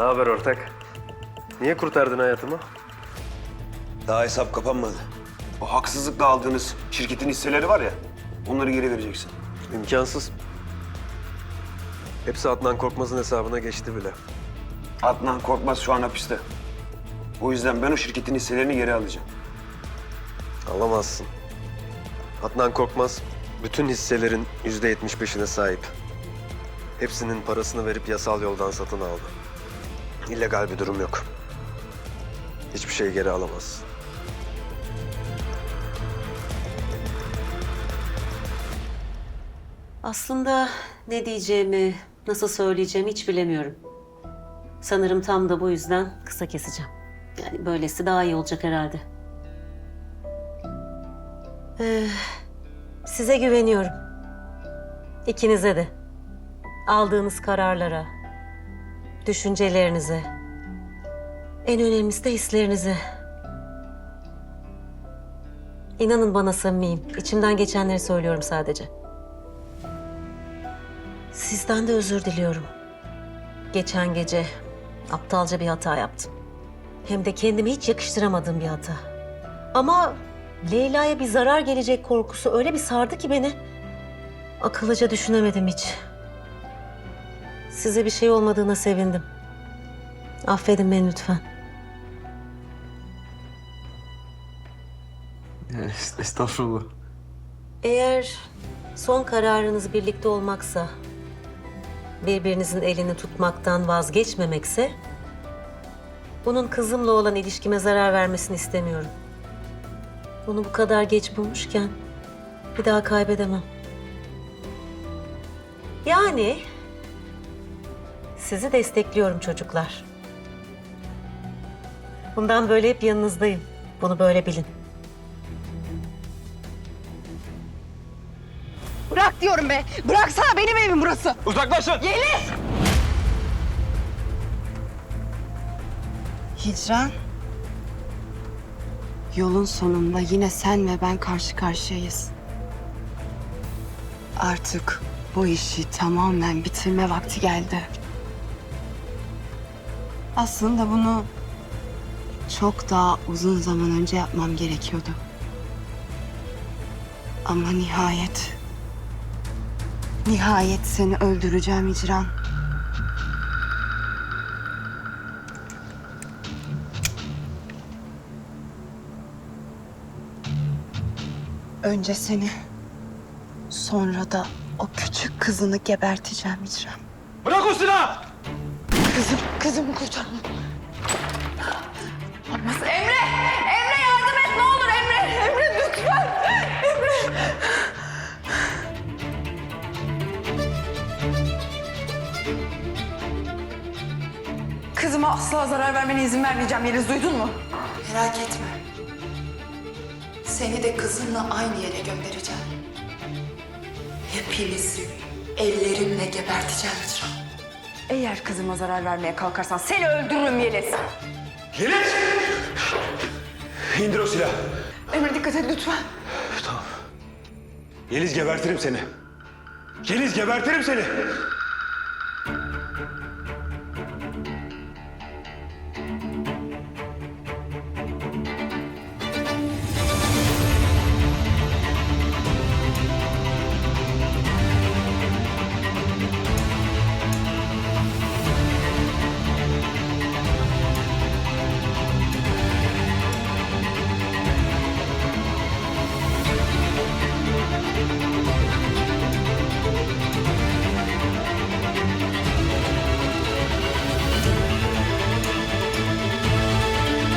Ne haber ortak? Niye kurtardın hayatımı? Daha hesap kapanmadı. O haksızlıkla aldığınız şirketin hisseleri var ya, onları geri vereceksin. İmkansız. Hepsi Adnan Korkmaz'ın hesabına geçti bile. Adnan Korkmaz şu an hapiste. O yüzden ben o şirketin hisselerini geri alacağım. Alamazsın. Adnan Korkmaz bütün hisselerin yüzde yetmiş beşine sahip. Hepsinin parasını verip yasal yoldan satın aldı. İllegal bir durum yok. Hiçbir şey geri alamazsın. Aslında ne diyeceğimi, nasıl söyleyeceğimi hiç bilemiyorum. Sanırım tam da bu yüzden kısa keseceğim. Yani böylesi daha iyi olacak herhalde. Ee, size güveniyorum. İkinize de. Aldığınız kararlara, düşüncelerinize, en önemlisi de hislerinize. İnanın bana samimiyim. İçimden geçenleri söylüyorum sadece. Sizden de özür diliyorum. Geçen gece aptalca bir hata yaptım. Hem de kendime hiç yakıştıramadığım bir hata. Ama Leyla'ya bir zarar gelecek korkusu öyle bir sardı ki beni. Akıllıca düşünemedim hiç. Size bir şey olmadığına sevindim. Affedin beni lütfen. Estağfurullah. Eğer son kararınız birlikte olmaksa, birbirinizin elini tutmaktan vazgeçmemekse, bunun kızımla olan ilişkime zarar vermesini istemiyorum. Onu bu kadar geç bulmuşken bir daha kaybedemem. Yani sizi destekliyorum çocuklar. Bundan böyle hep yanınızdayım. Bunu böyle bilin. Bırak diyorum be. Bıraksana benim evim burası. Uzaklaşın! Yeliz! Hicran. Yolun sonunda yine sen ve ben karşı karşıyayız. Artık bu işi tamamen bitirme vakti geldi. Aslında bunu çok daha uzun zaman önce yapmam gerekiyordu. Ama nihayet Nihayet seni öldüreceğim İcran. Önce seni, sonra da o küçük kızını geberteceğim İcran. Bırak o silahı! Kızım, kızımı kurtar. Olmaz. Emre! Emre yardım et ne olur Emre! Emre lütfen! Emre! Kızıma asla zarar vermene izin vermeyeceğim Yeliz duydun mu? Merak etme. Seni de kızınla aynı yere göndereceğim. Hepinizi ellerimle geberteceğim Hicran. Eğer kızıma zarar vermeye kalkarsan seni öldürürüm Yeliz. Yeliz! İndir o silahı. Emre dikkat et lütfen. Yeliz gebertirim seni. Yeliz gebertirim seni.